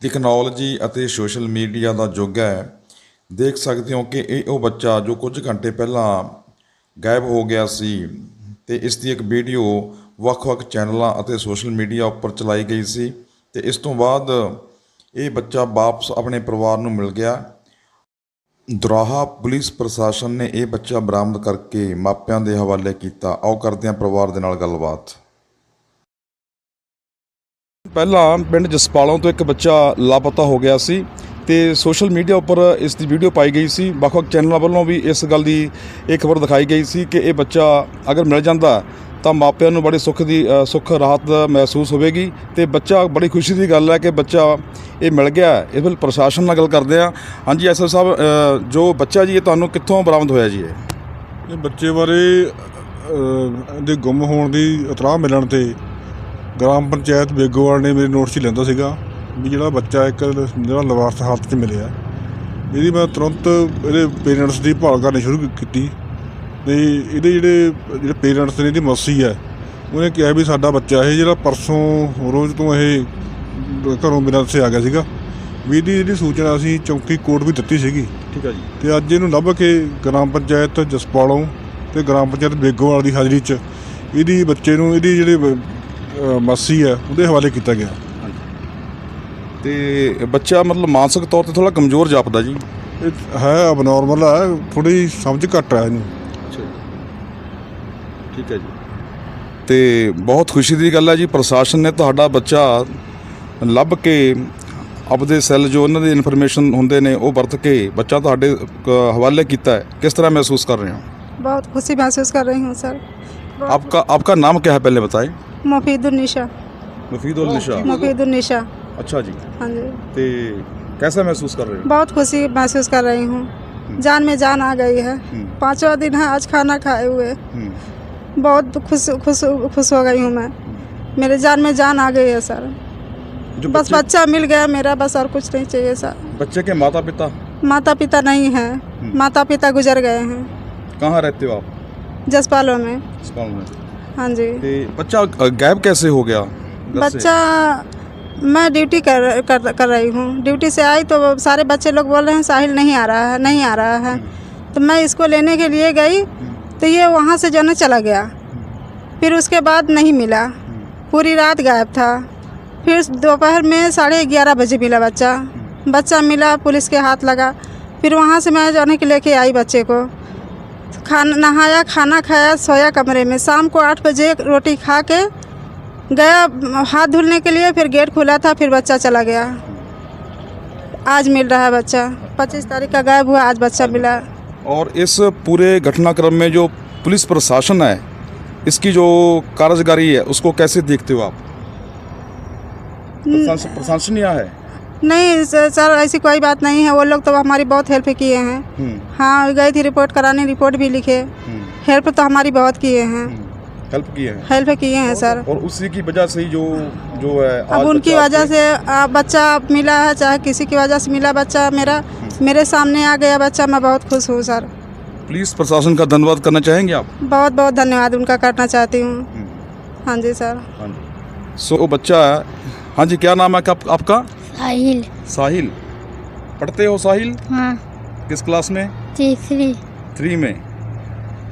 Technology ਅਤੇ social media ਦਾ ਯੁੱਗ ਹੈ। ਦੇਖ ਸਕਦੇ ਹੋ ਕਿ ਇਹ ਉਹ ਬੱਚਾ ਜੋ ਕੁਝ ਘੰਟੇ ਪਹਿਲਾਂ ਗਾਇਬ ਹੋ ਗਿਆ ਸੀ ਤੇ ਇਸ ਦੀ ਇੱਕ ਵੀਡੀਓ ਵੱਖ-ਵੱਖ ਚੈਨਲਾਂ ਅਤੇ ਸੋਸ਼ਲ ਮੀਡੀਆ ਉੱਪਰ ਚਲਾਈ ਗਈ ਸੀ ਤੇ ਇਸ ਤੋਂ ਬਾਅਦ ਇਹ ਬੱਚਾ ਵਾਪਸ ਆਪਣੇ ਪਰਿਵਾਰ ਨੂੰ ਮਿਲ ਗਿਆ। ਦੁਰਾਹਾ ਪੁਲਿਸ ਪ੍ਰਸ਼ਾਸਨ ਨੇ ਇਹ ਬੱਚਾ ਬਰਾਮਦ ਕਰਕੇ ਮਾਪਿਆਂ ਦੇ ਹਵਾਲੇ ਕੀਤਾ। ਆਓ ਕਰਦੇ ਹਾਂ ਪਰਿਵਾਰ ਦੇ ਨਾਲ ਗੱਲਬਾਤ। ਪਹਿਲਾਂ ਪਿੰਡ ਜਸਪਾਲੋਂ ਤੋਂ ਇੱਕ ਬੱਚਾ ਲਾਪਤਾ ਹੋ ਗਿਆ ਸੀ ਤੇ ਸੋਸ਼ਲ ਮੀਡੀਆ ਉੱਪਰ ਇਸ ਦੀ ਵੀਡੀਓ ਪਾਈ ਗਈ ਸੀ। ਵੱਖ-ਵੱਖ ਚੈਨਲਾਂ ਵੱਲੋਂ ਵੀ ਇਸ ਗੱਲ ਦੀ ਇਹ ਖਬਰ ਦਿਖਾਈ ਗਈ ਸੀ ਕਿ ਇਹ ਬੱਚਾ ਅਗਰ ਮਿਲ ਜਾਂਦਾ ਤਾਂ ਮਾਪਿਆਂ ਨੂੰ ਬੜੀ ਸੁੱਖ ਦੀ ਸੁੱਖ ਰਾਹਤ ਮਹਿਸੂਸ ਹੋਵੇਗੀ ਤੇ ਬੱਚਾ ਬੜੀ ਖੁਸ਼ੀ ਦੀ ਗੱਲ ਹੈ ਕਿ ਬੱਚਾ ਇਹ ਮਿਲ ਗਿਆ। ਇਸ ਵੇਲੇ ਪ੍ਰਸ਼ਾਸਨ ਨਾਲ ਗੱਲ ਕਰਦੇ ਆ ਹਾਂਜੀ ਐਸਐਸ ਸਾਹਿਬ ਜੋ ਬੱਚਾ ਜੀ, ਇਹ ਤੁਹਾਨੂੰ ਕਿੱਥੋਂ ਬਰਾਮਦ ਹੋਇਆ ਜੀ ਇਹ? ਬੱਚੇ ਬਾਰੇ ਦੇ ਗੁੰਮ ਹੋਣ ਦੀ ਇਤਲਾਹ ਮਿਲਣ ਤੇ ਗ੍ਰਾਮ ਪੰਚਾਇਤ ਬੇਗੋਵਾਲ ਨੇ ਮੇਰੇ ਨੋਟਿਸ 'ਚ ਲੈਂਦਾ ਸੀਗਾ ਵੀ ਜਿਹੜਾ ਬੱਚਾ ਇੱਕ ਜਿਹੜਾ ਲਵਾਰਸ ਹਾਲਤ 'ਚ ਮਿਲਿਆ ਇਹਦੀ ਮੈਂ ਤੁਰੰਤ ਇਹਦੇ ਪੇਰੈਂਟਸ ਦੀ ਭਾਲ ਕਰਨੀ ਸ਼ੁਰੂ ਕੀਤੀ ਤੇ ਇਹਦੇ ਜਿਹੜੇ ਜਿਹੜੇ ਪੇਰੈਂਟਸ ਨੇ ਇਹਦੀ ਮਾਸੀ ਹੈ ਉਹਨੇ ਕਿਹਾ ਵੀ ਸਾਡਾ ਬੱਚਾ ਇਹ ਜਿਹੜਾ ਪਰਸੋਂ ਰੋਜ਼ ਤੋਂ ਇਹ ਘਰੋਂ ਬਿਨਾਂ ਦੱਸੇ ਆ ਗਿਆ ਸੀਗਾ ਵੀ ਇਹਦੀ ਜਿਹੜੀ ਸੂਚਨਾ ਅਸੀਂ ਚੌਂਕੀ ਕੋਰਟ ਵੀ ਦਿੱਤੀ ਸੀਗੀ। ਠੀਕ ਹੈ ਜੀ। ਤੇ ਅੱਜ ਇਹਨੂੰ ਲੱਭ ਕੇ ਗ੍ਰਾਮ ਪੰਚਾਇਤ ਜਸਪਾਲੋਂ ਤੇ ਗ੍ਰਾਮ ਪੰਚਾਇਤ ਬੇਗੋਵਾਲ ਦੀ ਹਾਜ਼ਰੀ 'ਚ ਇਹਦੀ ਬੱਚੇ ਨੂੰ ਇਹਦੀ ਜਿਹੜੀ ਅਹ, ਮਾਸੀ ਹੈ ਉਹਦੇ ਹਵਾਲੇ ਕੀਤਾ ਗਿਆ ਤੇ ਬੱਚਾ ਮਤਲਬ ਮਾਨਸਿਕ ਤੌਰ ਤੇ ਥੋੜਾ ਕਮਜ਼ੋਰ ਜਾਪਦਾ ਜੀ ਇਹ ਹੈ ਅਬਨੋਰਮਲ ਹੈ ਥੋੜੀ ਸਮਝ ਘੱਟ ਹੈ ਇਹਨੂੰ ਠੀਕ ਹੈ ਜੀ ਤੇ ਬਹੁਤ ਖੁਸ਼ੀ ਦੀ ਗੱਲ ਹੈ ਜੀ ਪ੍ਰਸ਼ਾਸਨ ਨੇ ਤੁਹਾਡਾ ਬੱਚਾ ਲੱਭ ਕੇ ਆਪਦੇ ਸੈੱਲ ਜੋ ਉਹਨਾਂ ਦੇ ਇਨਫੋਰਮੇਸ਼ਨ ਹੁੰਦੇ ਨੇ ਉਹ ਵਰਤ ਕੇ ਬੱਚਾ ਤੁਹਾਡੇ ਕ- ਹਵਾਲੇ ਕੀਤਾ ਹੈ ਕਿਸ ਤਰ੍ਹਾਂ ਮਹਿਸੂਸ ਕਰ ਰਹੇ ਹੋ बहुत खुशी महसूस कर रही हूँ सर आपका आपका नाम क्या है पहले बताएं निशा। मुफीदुलनिशा अच्छा जी। हाँ जी। कैसा महसूस कर रहे हो? बहुत खुशी महसूस कर रही हूँ। जान में जान आ गई है। हम्म। पाँचवा दिन है आज खाना खाए हुए। हम्म, बहुत खुश खुश खुश हो गई हूँ मैं। मेरे जान में जान आ गई है सर। जो बस बच्चा मिल गया मेरा बस और कुछ नहीं चाहिए सर। बच्चे के माता पिता माता पिता नहीं है। माता पिता गुजर गए हैं। कहाँ रहते हो आप? जसपालों में। अस्पताल में। हाँ जी। बच्चा गायब कैसे हो गया? घर से? बच्चा मैं ड्यूटी कर कर कर रही हूँ। ड्यूटी से आई तो सारे बच्चे लोग बोल रहे हैं साहिल नहीं आ रहा है नहीं आ रहा है। तो मैं इसको लेने के लिए गई तो ये वहाँ से जो है ना चला गया। फिर उसके बाद नहीं मिला। पूरी रात गायब था। फिर दोपहर में साढ़े ग्यारह बजे मिला बच्चा। बच्चा मिला पुलिस के हाथ लगा। फिर वहाँ से मैं जाने के लेके आई बच्चे को। खाना नहाया खाना खाया सोया कमरे में। शाम को आठ बजे रोटी खा के गया हाथ धुलने के लिए फिर गेट खुला था फिर बच्चा चला गया। आज मिल रहा है बच्चा। पच्चीस तारीख का गायब हुआ आज बच्चा मिला। और इस पूरे घटनाक्रम में जो पुलिस प्रशासन है इसकी जो कार्यकारी है उसको कैसे देखते हो आप? प्रशासन प्रशासन है? नहीं सर ऐसी कोई बात नहीं है। वो लोग तो हमारी बहुत हेल्प किए हैं। हम्म, हाँ गई थी रिपोर्ट कराने रिपोर्ट भी लिखे। हम्म, हेल्प तो हमारी बहुत किए हैं। हेल्प किए हैं? हेल्प किए हैं सर। और उसी की वजह से ही जो जो है अब उनकी वजह से बच्चा मिला है चाहे किसी की वजह से मिला बच्चा मेरा मेरे सामने आ गया बच्चा मैं बहुत खुश हूँ सर। पुलिस प्रशासन का धन्यवाद करना चाहेंगे आप? बहुत बहुत धन्यवाद उनका करना चाहती हूँ। हम्म, हाँ जी सर। हाँ जी। सो बच्चा है। हाँ जी क्या नाम है आपका? साहिल। साहिल? पढ़ते हो साहिल? हाँ। किस क्लास में? तीसरी। थ्री में।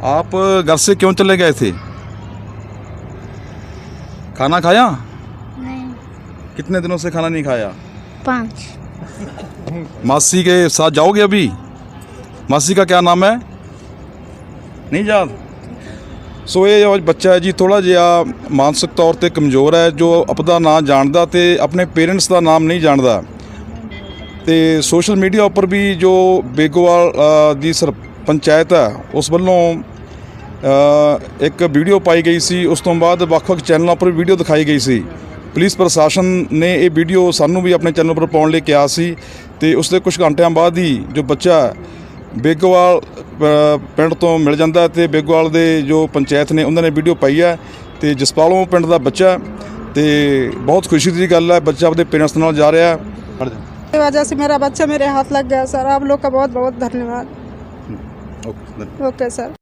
आप घर से क्यों चले गए थे? खाना खाया? नहीं। कितने दिनों से खाना नहीं खाया? पाँच। मासी के साथ जाओगे अभी? मासी का क्या नाम है? नहीं याद। ਸੋ ਇਹ ਜੋ ਬੱਚਾ ਹੈ ਜੀ ਥੋੜਾ ਜਿਹਾ ਮਾਨਸਿਕ ਤੌਰ ਤੇ ਕਮਜ਼ੋਰ ਹੈ, ਜੋ ਆਪਦਾ ਨਾਂ ਜਾਣਦਾ ਤੇ ਆਪਣੇ ਪੇਰੈਂਟਸ ਦਾ ਨਾਮ ਨਹੀਂ ਜਾਣਦਾ। ਤੇ ਸੋਸ਼ਲ ਮੀਡੀਆ ਉੱਪਰ ਵੀ ਜੋ ਬੇਗੋਵਾਲ ਦੀ ਸਰ, ਪੰਚਾਇਤ ਹੈ, ਉਸ ਵੱਲੋਂ ਇੱਕ ਵੀਡੀਓ ਪਾਈ ਗਈ ਸੀ। ਉਸ ਤੋਂ ਬਾਅਦ ਵੱਖ-ਵੱਖ ਚੈਨਲਾਂ ਉੱਪਰ ਵੀਡੀਓ ਦਿਖਾਈ ਗਈ ਸੀ। ਪੁਲਿਸ ਪ੍ਰਸ਼ਾਸਨ ਨੇ ਇਹ ਵੀਡੀਓ ਸਾਨੂੰ ਵੀ ਆਪਣੇ ਚੈਨਲ ਉੱਪਰ ਪਾਉਣ ਲਈ ਕਿਹਾ ਸੀ। ਤੇ ਉਸ ਦੇ ਕੁਝ ਘੰਟਿਆਂ ਬਾਅਦ ਹੀ ਜੋ ਬੱਚਾ ਬੇਗੋਵਾਲ ਅ, ਪਿੰਡ ਤੋਂ ਮਿਲ ਜਾਂਦਾ ਹੈ ਤੇ ਬੇਗੋਵਾਲ ਦੇ ਜੋ ਪੰਚਾਇਤ ਨੇ ਉਹਨਾਂ ਨੇ ਵੀਡੀਓ ਪਾਈ ਹੈ ਤੇ ਜਸਪਾਲੋਂ ਪਿੰਡ ਦਾ ਬੱਚਾ ਹੈ ਤੇ ਬਹੁਤ ਖੁਸ਼ੀ ਦੀ ਗੱਲ ਹੈ ਬੱਚਾ ਆਪਣੇ ਪੇਰੈਂਟਸ ਨਾਲ ਜਾ ਰਿਹਾ ਹੈ ਪੜ੍ਹ ਜਾ की वजह से मेरा बच्चा मेरे हाथ लग गया सर आप लोग का बहुत बहुत धन्यवाद ਓਕੇ ओके सर